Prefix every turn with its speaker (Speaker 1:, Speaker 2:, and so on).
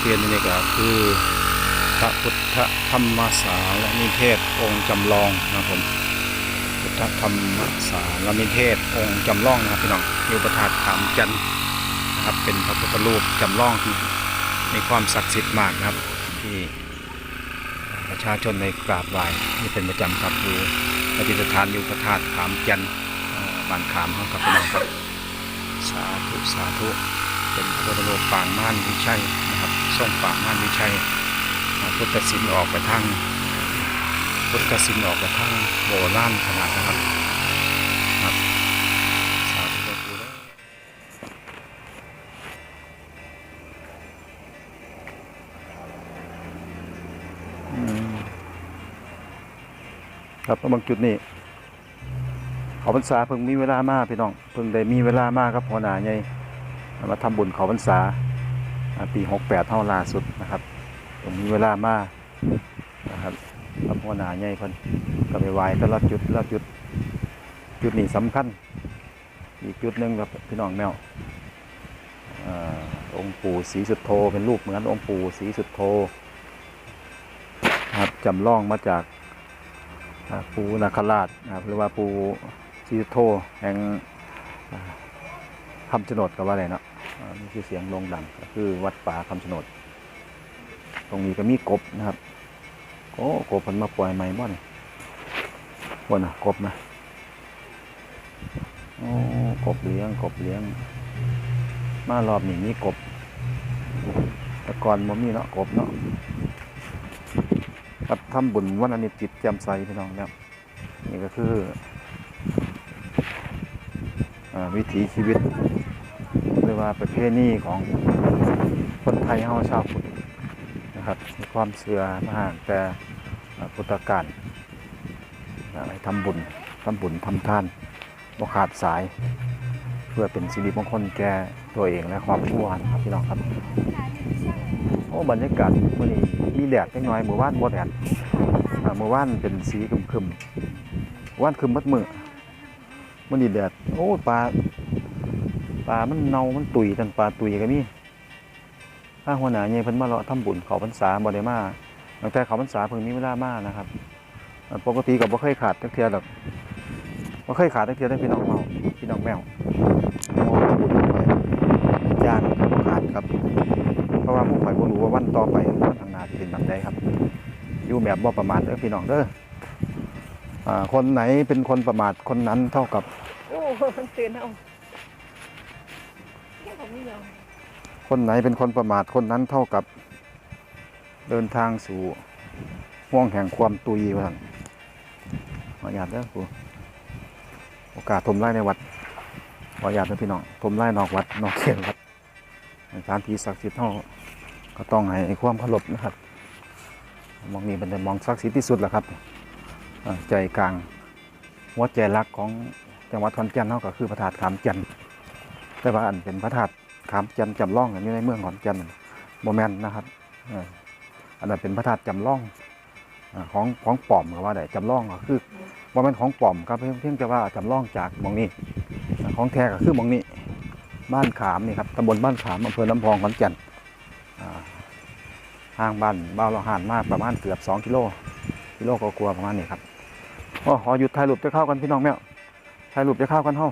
Speaker 1: เรียนนี่ก็คือพระพุทธธรรมสารนิเทศองค์จำลองนะครับผมพุทธธรรมสารนิเทศองค์จำลองนะครับพี่น้องอยู่ประธาตขามจันนะครับเป็นพระพุทธรูปจำลองที่มีความศักดิ์สิทธิ์มากนะครับที่ประชาชนในกราบไหว้นี่เป็นประจำครับอยู่ปฏิสถานอยู่พระธาตุขามจันบานขามครับพี่น้องครับสาธุสาธุเป็นพระพุทธรูปปางม่านวิชัยนะครับ ส่งปางม่านวิชัยอ่พุทธศิลป์ออกไปทางพุทธศิลป์ออกไปทางโบราณขนาดนะครับครับสาธุพระครูแล้ครับบางจุดนี้เขาพรรษาเพิ่งมีเวลามากพี่น้องเพิ่งได้มีเวลามากครับหัวหนาใหญ่มาทำบุญเขาพรรษา ปีหกแปดเท่าล่าสุดนะครับเพิ่งมีเวลามานะครับกับหัวหนาใหญ่พิ่นก็ไปไหว้แต่ละจุดละจุดจุดนี้สำคัญ อีกจุดหนึ่งครับพี่น้องแมวอ่าองค์ปู่ศรีสุดโธเป็นรูปเหมือนองค์ปู่ศรีสุดโธครับจำลองมาจากปูนาคราชนะครับหรือว่าปู่ซีโทแห่ง คำชะโนดกับว่าอะไรเนาะอ่ามีชื่อเสียงโด่งดังก็คือวัดป่าคำชะโนด ตรงนี้ก็มีกบนะครับโอ้กบมันมาปล่อยใหม่บ่เนี่ยบ่นะกบนะโอ้กบเลี้ยงกบเลี้ยง มารอบนี้มีกบแต่ก่อนมันมีเนาะกบเนาะครับทำบุญวันอาทิตย์จิตแจ่มใสพี่น้องครับนี่ก็คืออ่าวิถีชีวิต รือว่าประเพณีของคนไทยเฮาชาวพุทธนะครับมีความเชื่อมากแต่พุทธกาลอะไรทำบุญทำบุญทำทานบ่ขาดสาย เพื่อเป็นสิริมงคลแก่ตัวเองและครอบครัวนะครับพี่น้องครับโอ้บรรยากาศวันนี้มีแดดเล็กน้อยเมื่อวานบ่แดดเมื่อวานเป็นสีครึมว่านคึมมัดมือมันนี่แดดโอ้ปลา ปลา มันเน่า มันตุยตันปลาตุยก็มีถ้าหัวหน้าใหญ่เพิ่นมาเลาะทำบุญเขาพรรษาบ่ได้มาตั้งแต่เขาพรรษาเพิ่งมีเวลามากนะครับ ปกติก็บ่เคยขาดจักเทื่อดอกบ่เคยขาดจักเทื่อได้อพี่น้องเมาพี่น้องแมวโอ้ทำบุญยางบ่ขาดครับ เพราะว่าผู้ข่อยบ่รู้ว่าวันต่อไปวันข้างหน้าสิเป็นแบบใดครับ อยู่แบบบ่ประมาทเด้อพี่น้องเด้ออ่าคนไหนเป็นคนประมาทคนนั้นเท่ากับ
Speaker 2: โอ้มันตื่นเอา ผมไม่ยอม
Speaker 1: คนไหนเป็นคนประมาทคนนั้นเท่ากับ เดินทางสู่ห่วงแห่งความตุยว่านขออนุญาตเด้อครูโอกาสทมไล่ในวัดขออนุญาตนะพี่น้องทมไล่นอกวัดนอกเขตวัดในสถานที่ศักดิ์สิทธิ์เท่าก็ต้องให้ความเคารพนะครับมองนี่เป็นมองศักดิ์สิทธิ์ที่สุดแหละครับใจกลางหัวใจรักของจังหวัดขอนแก่นเท่าก็คือพระธาตุขามจันทร์ แต่ว่าอันเป็นพระธาตุขามจันจำลองอันนี้ในเมืองขอนแก่นโมแมนนะครับอันนั้นเป็นพระธาตุจำลองของของปอมก็ว่าได้จำลองก็คือโมแมนของปอมครับเพียงแต่ว่าจำลองจากมองนี้อ่ของแท้ก็คือมองนี้ บ้านขามนี่ครับตำบลบ้านขามอำเภอลำพองขอนแก่นห่างบ้านบ้านเราห่านมากประมาณเกือบ2กิโลกิโลก็กลัวประมาณนี้ครับโอ้ขอหยุดถ่ายรูปจะเข้ากันพี่น้องแมวถ่ายรูปจะเข้ากันเฮ้า